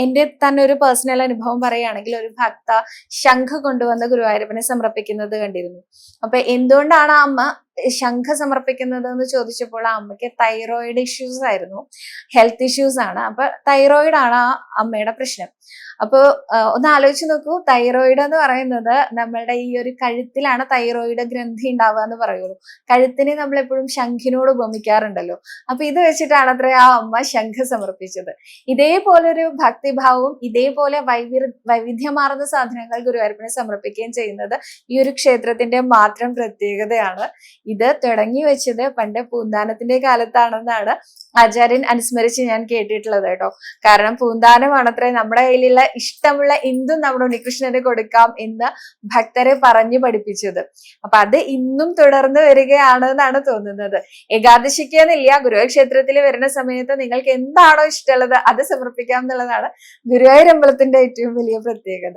എന്റെ തന്നെ ഒരു പേഴ്സണൽ അനുഭവം പറയുകയാണെങ്കിൽ ഒരു ഭക്ത ശംഖ കൊണ്ടുവന്ന് ഗുരുവായൂരപ്പനെ സമർപ്പിക്കുന്നത് കണ്ടിരുന്നു. അപ്പൊ എന്തുകൊണ്ടാണ് അമ്മ ശംഖ സമർപ്പിക്കുന്നത് എന്ന് ചോദിച്ചപ്പോൾ ആ അമ്മയ്ക്ക് തൈറോയിഡ് ഇഷ്യൂസ് ആയിരുന്നു. ഹെൽത്ത് ഇഷ്യൂസ് ആണ്. അപ്പൊ തൈറോയിഡ് ആണ് ആ അമ്മയുടെ പ്രശ്നം. അപ്പൊ ഒന്ന് ആലോചിച്ച് നോക്കൂ. തൈറോയിഡ് എന്ന് പറയുന്നത് നമ്മളുടെ ഈ ഒരു കഴുത്തിലാണ് തൈറോയിഡ് ഗ്രന്ഥി ഉണ്ടാവുക എന്ന് പറയുള്ളൂ. കഴുത്തിനെ നമ്മൾ എപ്പോഴും ശംഖിനോട് ഉപമിക്കാറുണ്ടല്ലോ. അപ്പൊ ഇത് വെച്ചിട്ടാണ് അത്ര ആ അമ്മ ശംഖ സമർപ്പിച്ചത് ഇതേപോലെ ഒരു ഭക്തിഭാവവും ഇതേപോലെ വൈവി വൈവിധ്യമാർന്ന സാധനങ്ങൾ ഗുരുവായൂരപ്പനെ സമർപ്പിക്കുകയും ചെയ്യുന്നത് ഈ ഒരു ക്ഷേത്രത്തിന്റെ മാത്രം പ്രത്യേകതയാണ്. ഇത് തുടങ്ങി വെച്ചത് പണ്ട് പൂന്താനത്തിന്റെ കാലത്താണെന്നാണ് ആചാര്യൻ അനുസ്മരിച്ച് ഞാൻ കേട്ടിട്ടുള്ളത് കേട്ടോ. കാരണം പൂന്താനമാണത്രേ നമ്മുടെ കയ്യിലുള്ള ഇഷ്ടമുള്ള എന്തും നമ്മുടെ ഉണ്ണികൃഷ്ണന് കൊടുക്കാം എന്ന് ഭക്തരെ പറഞ്ഞു പഠിപ്പിച്ചത്. അപ്പൊ അത് ഇന്നും തുടർന്ന് വരികയാണ് എന്നാണ് തോന്നുന്നത്. ഏകാദശിക്ക് എന്നില്ല ഗുരുവായൂർ ക്ഷേത്രത്തിൽ വരുന്ന സമയത്ത് നിങ്ങൾക്ക് എന്താണോ ഇഷ്ടമുള്ളത് അത് സമർപ്പിക്കാം എന്നുള്ളതാണ് ഗുരുവായൂർ അമ്പലത്തിന്റെ ഏറ്റവും വലിയ പ്രത്യേകത.